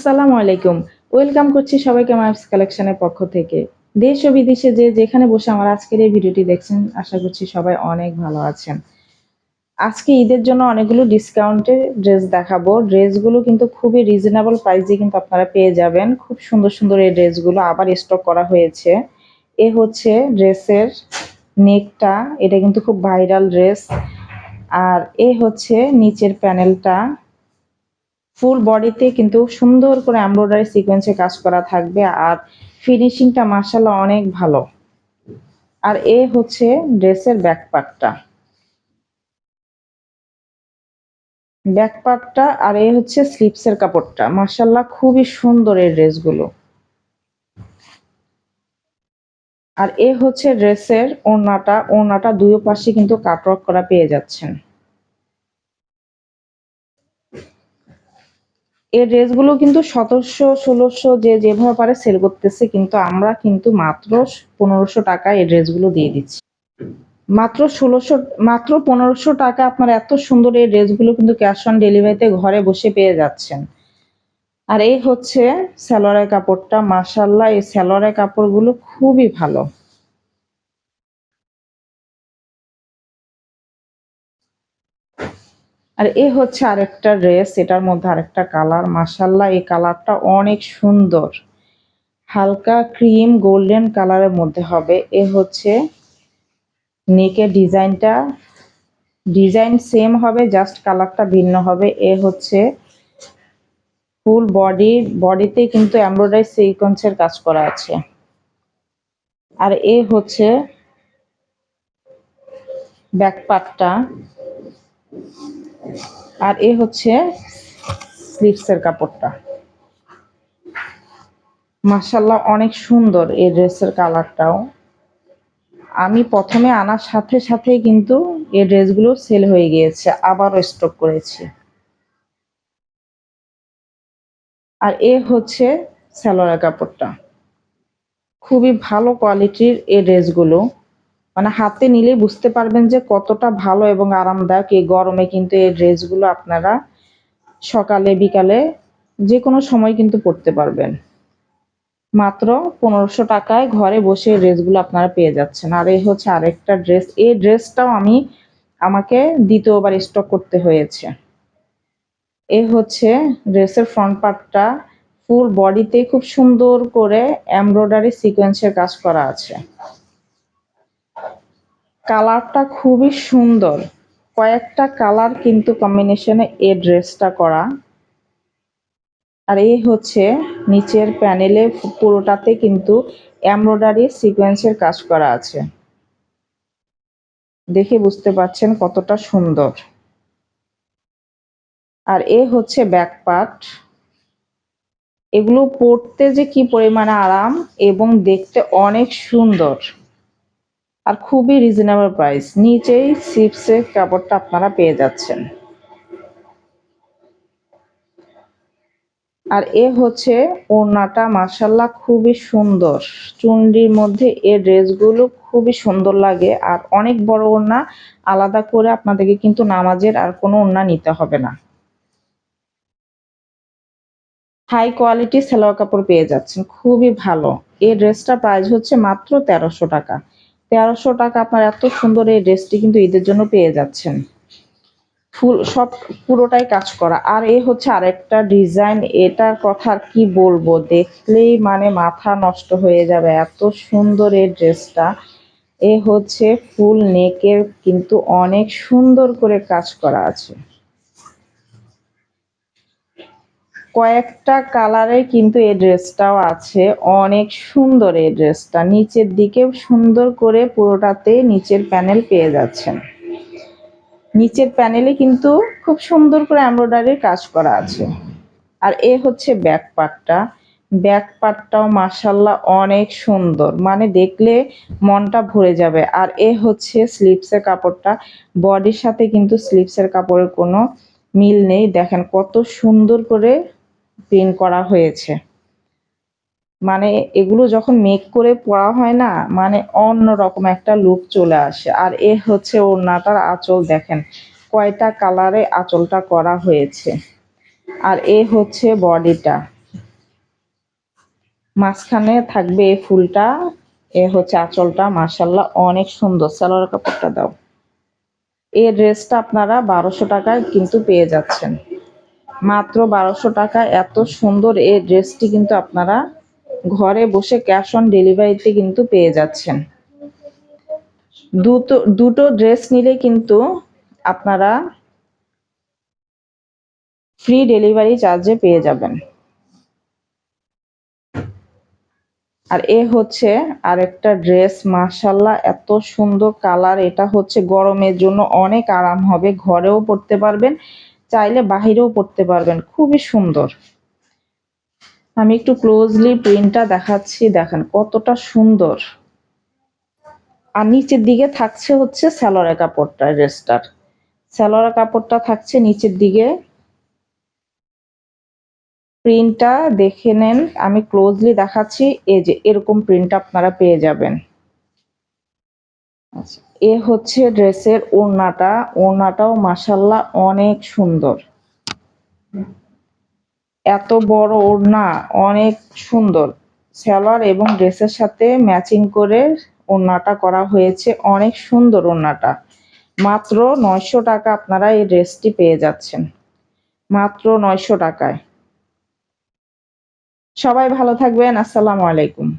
আসসালামু আলাইকুম। ওয়েলকাম করছি সবাইকে মাইপস কালেকশনের পক্ষ থেকে। দেশ ও বিদেশে যে যেখানে বসে আমার আজকের এই ভিডিওটি দেখছেন, আশা করছি সবাই অনেক ভালো আছেন। আজকে ঈদের জন্য অনেকগুলো ডিসকাউন্টে ড্রেস দেখাবো। ড্রেসগুলো কিন্তু খুবই রিজনেবল প্রাইসে কিন্তু আপনারা পেয়ে যাবেন। খুব সুন্দর সুন্দর এই ড্রেসগুলো আবার স্টক করা হয়েছে। এ হচ্ছে ড্রেসের নেকটা এটা কিন্তু খুব ভাইরাল ড্রেস আর এ হচ্ছে নিচের প্যানেলটা ফুল বডিতে কিন্তু সুন্দর করে এমব্রয়ডারি সিকোয়েন্সে কাজ করা থাকবে আর ফিনিশিংটা মার্শাল্লাহ অনেক ভালো। আর এ হচ্ছে ড্রেসের ব্যাক পার্টটা ব্যাক পার্টটা আর এ হচ্ছে স্লিপসের কাপড়টা। মার্শাল্লাহ খুবই সুন্দর এই ড্রেসগুলো। আর এ হচ্ছে ড্রেসের ওড়নাটা। ওড়নাটা দুই পাশে কিন্তু কাটওয়ার্ক করা পেয়ে যাচ্ছেন। এই ড্রেসগুলো কিন্তু সতেরোশো, ষোলোশো যে যেভাবে পারে সেল করতেছে, কিন্তু আমরা কিন্তু মাত্র পনেরোশো টাকায় এই ড্রেসগুলো দিয়ে দিচ্ছি। মাত্র ষোলোশো, মাত্র পনেরোশো টাকা আপনার এত সুন্দর এই ড্রেসগুলো কিন্তু ক্যাশ অন ডেলিভারিতে ঘরে বসে পেয়ে যাচ্ছেন। আর এই হচ্ছে স্যালোয়ারের কাপড়টা। মাসাল্লাহ এই স্যালোয়ারের কাপড়গুলো খুবই ভালো। আর এ হচ্ছে আরেকটা ড্রেস এটার মধ্যে আরেকটা কালার মাসাল্লাহ এই কালারটা অনেক সুন্দর। হালকা ক্রিম গোল্ডেন কালারের মধ্যে হবে। এ হচ্ছে নেকের ডিজাইনটা ডিজাইন সেম হবে জাস্ট কালারটা ভিন্ন হবে। এ হচ্ছে ফুল বডি বডিতে কিন্তু এমব্রয়ডারি সিকোয়েন্সের কাজ করা আছে। আর এ হচ্ছে ব্যাক পার্টটা আর এ হচ্ছে স্লিভসের কাপড়টা। মাসাল্লাহ অনেক সুন্দর এই ড্রেসের কালারটাও। আমি প্রথমে আনার সাথে সাথেই কিন্তু এই ড্রেসগুলো সেল হয়ে গিয়েছে, আবারও স্টক করেছি। আর এ হচ্ছে স্যালোয়ার কাপড়টা। খুবই ভালো কোয়ালিটির এই ড্রেসগুলো। মানে হাতে নিলে বুঝতে পারবেন যে কতটা ভালো এবং আরামদায়ক এই গরমে কিন্তু এই ড্রেসগুলো আপনারা সকালে, বিকালে যে কোনো সময় কিন্তু পরতে পারবেন। মাত্র পনেরোশো টাকায় ঘরে বসে ড্রেসগুলো আপনারা পেয়ে যাচ্ছেন। আর এই হচ্ছে আরেকটা ড্রেস। এই ড্রেসটাও আমি আমাকে দ্বিতীয়বার স্টক করতে হয়েছে। এ হচ্ছে ড্রেসের ফ্রন্ট পার্টটা ফুল বডিতে খুব সুন্দর করে এমব্রয়ডারি সিকোয়েন্সের কাজ করা আছে। কালারটা খুবই সুন্দর। কয়েকটা কালার কিন্তু কম্বিনেশনে এই ড্রেসটা করা। আর এই হচ্ছে নিচের প্যানেলে পুরোটাতে কিন্তু এমব্রয়ডারি সিকোয়েন্সের কাজ করা আছে। দেখে বুঝতে পারছেন কতটা সুন্দর। আর এ হচ্ছে ব্যাক পার্ট এগুলো পরতে যে কি পরিমাণে আরাম এবং দেখতে অনেক সুন্দর। আর খুবই রিজনেবল প্রাইস নিচেই সিপসের কাপড়টা আপনারা পেয়ে যাচ্ছেন। আর এ হচ্ছে ওড়নাটা মাসাল্লাহ খুবই সুন্দর। চুন্ডির মধ্যে এ ড্রেসগুলো খুবই সুন্দর লাগে। আর অনেক বড় ওড়না, আলাদা করে আপনাদেরকে কিন্তু নামাজের আর কোনো ওড়না নিতে হবে না। হাই কোয়ালিটি সেলোয়ার কাপড় পেয়ে যাচ্ছেন, খুবই ভালো। এই ড্রেসটা প্রাইস হচ্ছে মাত্র তেরোশো টাকা। তেরোশো টাকা আপনার এত সুন্দর এই ড্রেসটি কিন্তু ঈদের জন্য পেয়ে যাচ্ছেন। ফুল, সব পুরোটাই কাজ করা। আর এ হচ্ছে আরেকটা ডিজাইন, এটার কথা আর কি বলব? দেখলেই মানে মাথা নষ্ট হয়ে যাবে। এত সুন্দর এই ড্রেসটা। এ হচ্ছে ফুল নেকের কিন্তু অনেক সুন্দর করে কাজ করা আছে। কয়েকটা কালারে কিন্তু এই ড্রেসটাও আছে। অনেক সুন্দর এই ড্রেসটা। নিচের দিকে সুন্দর করে পুরোটাতে নিচের প্যানেল পেয়ে যাচ্ছেন। নিচের প্যানেলে কিন্তু খুব সুন্দর করে এমব্রয়ডারির কাজ করা আছে। আর এ হচ্ছে ব্যাক পার্টটা ব্যাক পার্টটাও মাসাল্লাহ অনেক সুন্দর। মানে দেখলে মনটা ভরে যাবে। আর এ হচ্ছে স্লিপসের কাপড়টা। বডির সাথে কিন্তু স্লিপসের কাপড়ের কোনো মিল নেই। দেখেন কত সুন্দর করে প্রিন্ট করা হয়েছে। মানে এগুলো যখন মেক করে পরা হয় না মানে অন্য রকম একটা লুক চলে আসে। আর এ হচ্ছে ওড়নাটার আঁচল দেখেন, কয়টা কালারে আঁচলটা করা হয়েছে। আর এ হচ্ছে বডিটা। মাঝখানে থাকবে এই ফুলটা, এ হচ্ছে আঁচলটা মার্শাল্লাহ অনেক সুন্দর। সালোয়ার কাপড়টা দাও। এই ড্রেসটা আপনারা বারোশো টাকায় কিন্তু পেয়ে যাচ্ছেন। মাত্র বারোশো টাকা। এত সুন্দর এই ড্রেসটি কিন্তু আপনারা ঘরে বসে ক্যাশ অন ডেলিভারিতে কিন্তু পেয়ে যাচ্ছেন। দুটো দুটো ড্রেস নিলে কিন্তু আপনারা ফ্রি ডেলিভারি চার্জে পেয়ে যাবেন। আর এ হচ্ছে আরেকটা ড্রেস মাশাল্লাহ এত সুন্দর কালার। এটা হচ্ছে গরমের জন্য অনেক আরাম হবে, ঘরেও পড়তে পারবেন। চাইলে বাহিরেও পড়তে পারবেন। খুবই সুন্দর। আমি একটু ক্লোজলি প্রিন্টটা দেখাচ্ছি, দেখেন কতটা সুন্দর। আর নিচের দিকে থাকছে হচ্ছে স্যালোরা কাপড়টা, ড্রেসটার। স্যালোরা কাপড়টা থাকছে নিচের দিকে। প্রিন্টটা দেখে নেন, আমি ক্লোজলি দেখাচ্ছি, এই যে এরকম প্রিন্ট আপনারা পেয়ে যাবেন। আচ্ছা। এ হচ্ছে ড্রেসের ওড়নাটা। ওড়নাটাও মাসাল্লাহ অনেক সুন্দর। এত বড় ওড়না, অনেক সুন্দর। সালোয়ার এবং ড্রেসের সাথে ম্যাচিং করে ওড়নাটা করা হয়েছে। অনেক সুন্দর ওড়নাটা। মাত্র নয়শো টাকা আপনারা এই ড্রেসটি পেয়ে যাচ্ছেন। মাত্র নয়শো টাকায়। সবাই ভালো থাকবেন। আসসালামু আলাইকুম।